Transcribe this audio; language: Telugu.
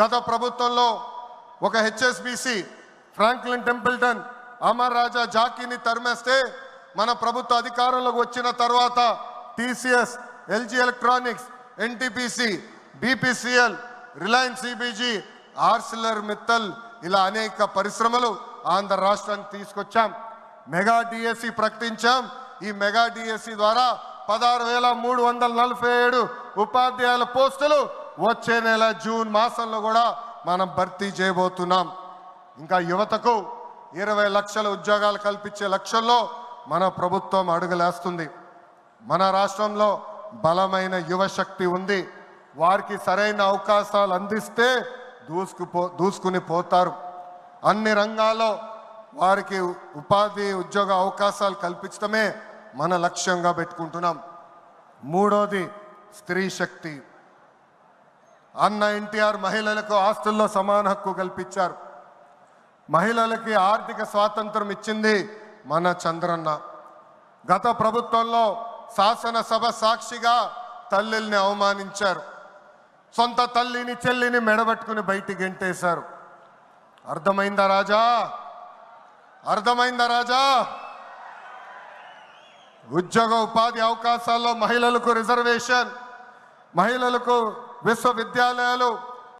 గత ప్రభుత్వంలో ఒక HSBC Franklin Templeton Amar Raja జాకీని తరిమేస్తే మన ప్రభుత్వ అధికారంలోకి వచ్చిన తర్వాత TCS LG Electronics NTPC BPCL Reliance CBG Arcelor Mittal ఇలా అనేక పరిశ్రమలు ఆంధ్ర రాష్ట్రానికి తీసుకొచ్చాం. మెగా డిఎస్సి ప్రకటించాం. ఈ మెగా డిఎస్సి ద్వారా పదహారు వేల మూడు వందల నలభై ఏడు ఉపాధ్యాయుల పోస్టులు వచ్చే నెల జూన్ మాసంలో కూడా మనం భర్తీ చేయబోతున్నాం. ఇంకా యువతకు ఇరవై లక్షల ఉద్యోగాలు కల్పించే లక్ష్యంలో మన ప్రభుత్వం అడుగులేస్తుంది. మన రాష్ట్రంలో బలమైన యువశక్తి ఉంది. వారికి సరైన అవకాశాలు అందిస్తే దూసుకుపో దూసుకుని పోతారు. అన్ని రంగాల్లో వారికి ఉపాధి ఉద్యోగ అవకాశాలు కల్పించడమే మన లక్ష్యంగా పెట్టుకుంటున్నాం. మూడోది స్త్రీ శక్తి. అన్న ఎన్టీఆర్ మహిళలకు ఆస్తుల్లో సమాన హక్కు కల్పించారు. మహిళలకి ఆర్థిక స్వాతంత్రం ఇచ్చింది మన చంద్రన్న. గత ప్రభుత్వంలో శాసనసభ సాక్షిగా తల్లిల్ని అవమానించారు. సొంత తల్లిని చెల్లిని మెడబెట్టుకుని బయటికి గెంటేశారు. అర్థమైందా రాజా? అర్థమైందా రాజా? ఉద్యోగ ఉపాధి అవకాశాల్లో మహిళలకు రిజర్వేషన్ మహిళలకు విశ్వవిద్యాలయాలు